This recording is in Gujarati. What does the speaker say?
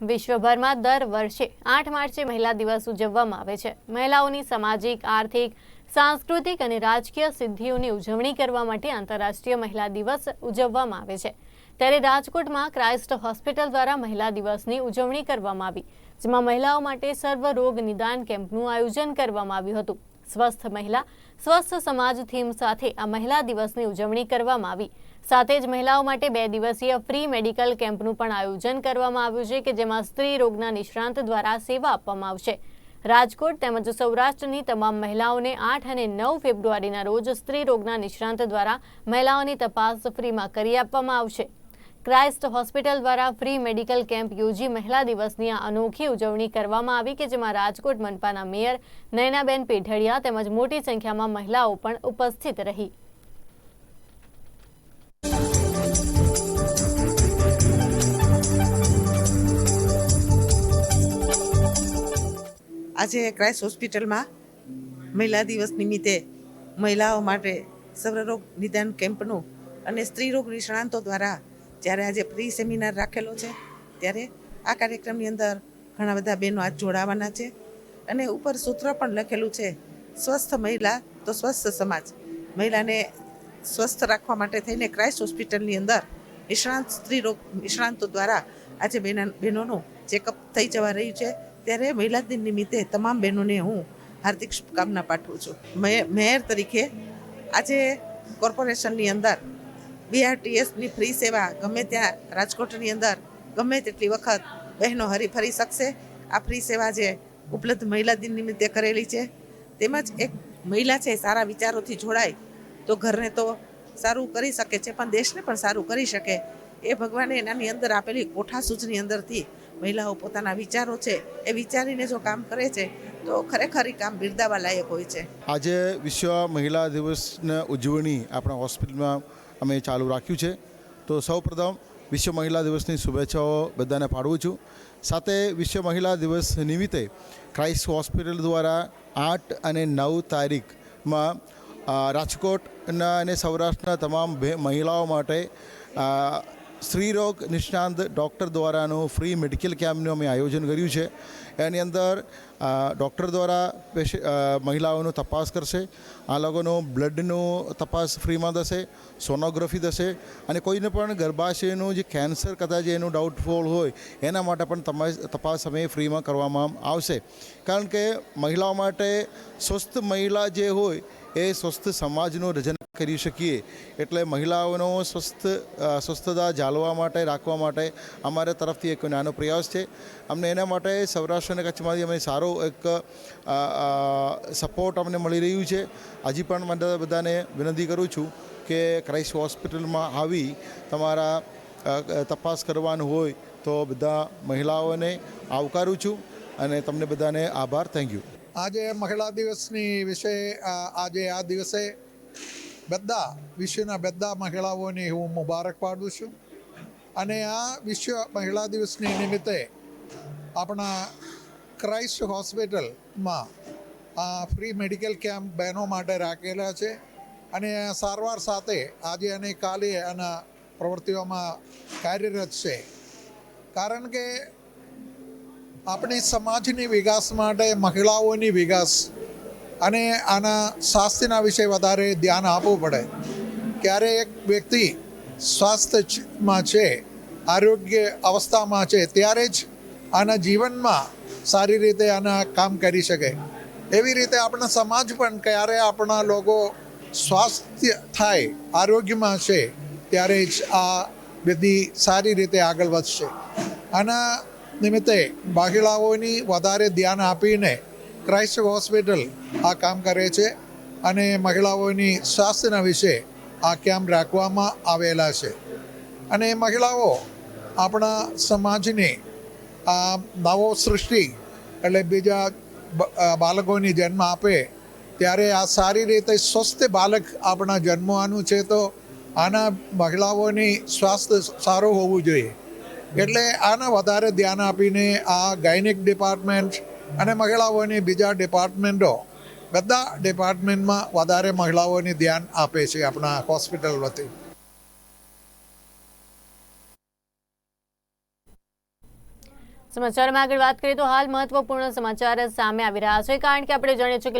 વિશ્વભરમાં દર વર્ષે આઠ માર્ચે મહિલા દિવસ ઉજવવામાં આવે છે. મહિલાઓની સામાજિક, આર્થિક, સાંસ્કૃતિક અને રાજકીય સિદ્ધિઓની ઉજવણી કરવા માટે આંતરરાષ્ટ્રીય મહિલા દિવસ ઉજવવામાં આવે છે. ત્યારે રાજકોટમાં ક્રાઇસ્ટ હોસ્પિટલ દ્વારા મહિલા દિવસની ઉજવણી કરવામાં આવી, જેમાં મહિલાઓ માટે સર્વ રોગ નિદાન કેમ્પનું આયોજન કરવામાં આવ્યું હતું. સ્વસ્થ મહિલા, સ્વસ્થ સમાજ થીમ સાથે આ મહિલા દિવસની ઉજવણી કરવામાં આવી. સાથે જ મહિલાઓ માટે બે દિવસીય ફ્રી મેડિકલ કેમ્પનું પણ આયોજન કરવામાં આવ્યું છે કે જેમાં સ્ત્રી રોગના નિષ્ણાંત દ્વારા સેવા આપવામાં આવશે. રાજકોટ તેમજ સૌરાષ્ટ્રની તમામ મહિલાઓને આઠ અને નવ ફેબ્રુઆરીના રોજ સ્ત્રી રોગના નિષ્ણાંત દ્વારા મહિલાઓની તપાસ ફ્રીમાં કરી આપવામાં આવશે. ક્રાઇસ્ટ હોસ્પિટલ દ્વારા ફ્રી મેડિકલ કેમ્પ યોજી મહિલા દિવસની આ અનોખી ઉજવણી કરવામાં આવી કે જેમાં રાજકોટ મનપાના મેયર નયનાબેન પેઢડિયા તેમજ મોટી સંખ્યામાં મહિલાઓ પણ ઉપસ્થિત રહી. આજે ક્રાઇસ્ટ હોસ્પિટલમાં મહિલા દિવસ નિમિત્તે મહિલાઓ માટે સર્વરોગ નિદાન કેમ્પનું અને સ્ત્રી રોગ નિષ્ણાંતો દ્વારા જ્યારે આજે પ્રી સેમિનાર રાખેલો છે, ત્યારે આ કાર્યક્રમની અંદર ઘણા બધા બહેનો આજ જોડાવાના છે અને ઉપર સૂત્ર પણ લખેલું છે, સ્વસ્થ મહિલા તો સ્વસ્થ સમાજ. મહિલાને સ્વસ્થ રાખવા માટે થઈને ક્રાઇસ્ટ હોસ્પિટલની અંદર નિષ્ણાંત સ્ત્રી રોગ નિષ્ણાંતો દ્વારા આજે બેના, બહેનોનું ચેકઅપ થઈ જવા રહ્યું છે. ત્યારે મહિલા દિન નિમિત્તે તમામ બહેનોને હું હાર્દિક શુભકામના પાઠવું છું. મેયર તરીકે આજે કોર્પોરેશનની અંદર બીઆરટીએસની ફ્રી સેવા ગમે ત્યાં રાજકોટની અંદર ગમે તેટલી વખત બહેનો હરીફરી શકશે. આ ફ્રી સેવા જે ઉપલબ્ધ મહિલા દિન નિમિત્તે કરેલી છે તેમજ એક મહિલા છે, સારા વિચારોથી જોડાય તો ઘરને તો સારું કરી શકે છે, પણ દેશને પણ સારું કરી શકે. એ ભગવાને એનાની અંદર આપેલી કોઠા સૂચની અંદરથી મહિલાઓ પોતાના વિચારો છે, એ વિચારીને જો કામ કરે છે, તો ખરેખર કામ બિરદાવા લાયક હોય છે. આજે વિશ્વ મહિલા દિવસની ઉજવણી આપણા હોસ્પિટલમાં અમે ચાલુ રાખ્યું છે. તો સૌપ્રથમ વિશ્વ મહિલા દિવસની શુભેચ્છાઓ બધાને પાડું છું. સાથે વિશ્વ મહિલા દિવસ નિમિત્તે ક્રાઇસ્ટ હોસ્પિટલ દ્વારા આઠ અને નવ તારીખમાં રાજકોટના અને સૌરાષ્ટ્રના તમામ મહિલાઓ માટે સ્ત્રીરોગ નિષ્ણાંત ડૉક્ટર દ્વારાનું ફ્રી મેડિકલ કેમ્પનું અમે આયોજન કર્યું છે. એની અંદર ડૉક્ટર દ્વારા મહિલાઓનો તપાસ કરશે, આ લોકોનું બ્લડનું તપાસ ફ્રીમાં થશે, સોનોગ્રાફી થશે અને કોઈને પણ ગર્ભાશયનું જે કેન્સર કદાચ એનું ડાઉટફોલ હોય, એના માટે પણ તપાસ અમે ફ્રીમાં કરવામાં આવશે. કારણ કે મહિલાઓ માટે સ્વસ્થ મહિલા જે હોય, એ સ્વસ્થ સમાજનું રચના કરી શકીએ. એટલે મહિલાઓનો સ્વસ્થ સ્વસ્થતા જાળવા માટે, રાખવા માટે અમારા તરફથી એક નાનો પ્રયાસ છે. અમને એના માટે સૌરાષ્ટ્ર અને કચ્છમાંથી અમે સારો એક સપોર્ટ અમને મળી રહ્યું છે. હજી પણ મને બધાને વિનંતી કરું છું કે ક્રાઇસ્ટ હોસ્પિટલમાં આવી તમારા તપાસ કરવાનું હોય તો બધા મહિલાઓને આવકારું છું અને તમને બધાને આભાર. Thank you. આજે મહિલા દિવસની વિશે આજે આ દિવસે બધા વિશ્વના બધા મહિલાઓને હું મુબારક પાડું છું. અને આ વિશ્વ મહિલા દિવસની નિમિત્તે આપણા ક્રાઇસ્ટ હોસ્પિટલમાં આ ફ્રી મેડિકલ કેમ્પ બહેનો માટે રાખેલા છે. અને સારવાર સાથે આજે અને કાલે આના પ્રવૃત્તિઓમાં કાર્યરત છે. કારણ કે આપણી સમાજની વિકાસ માટે, મહિલાઓની વિકાસ અને આના સ્વાસ્થ્યના વિશે વધારે ધ્યાન આપવું પડે. ક્યારે એક વ્યક્તિ સ્વાસ્થ્યમાં છે, આરોગ્ય અવસ્થામાં છે, ત્યારે જ આના જીવનમાં સારી રીતે આના કામ કરી શકે. એવી રીતે આપણા સમાજ પણ ક્યારે આપણા લોકો સ્વાસ્થ્ય થાય, આરોગ્યમાં છે, ત્યારે જ આ બધી સારી રીતે આગળ વધશે. આના નિમિત્તે મહિલાઓની વધારે ધ્યાન આપીને ક્રાઇસ્ટ હોસ્પિટલ આ કામ કરે છે અને મહિલાઓની સ્વાસ્થ્યના વિશે આ કેમ્પ રાખવામાં આવેલા છે. અને મહિલાઓ આપણા સમાજની આ નવો સૃષ્ટિ એટલે બીજા બાળકોની જન્મ આપે ત્યારે આ સારી રીતે સ્વસ્થ બાળક આપણા જન્મવાનું છે તો આના મહિલાઓની સ્વાસ્થ્ય સારું હોવું જોઈએ. એટલે આના વધારે ધ્યાન આપીને આ ગાયનિક ડિપાર્ટમેન્ટ અને મહિલાઓની બીજા ડિપાર્ટમેન્ટો બધા ડિપાર્ટમેન્ટમાં વધારે મહિલાઓને ધ્યાન આપે છે આપણા હોસ્પિટલ વતી. સમાચારમાં આગળ વાત કરીએ તો હાલ મહત્વપૂર્ણ સમાચાર સામે આવી રહ્યા છે. કારણ કે આપણે જાણીએ છીએ કે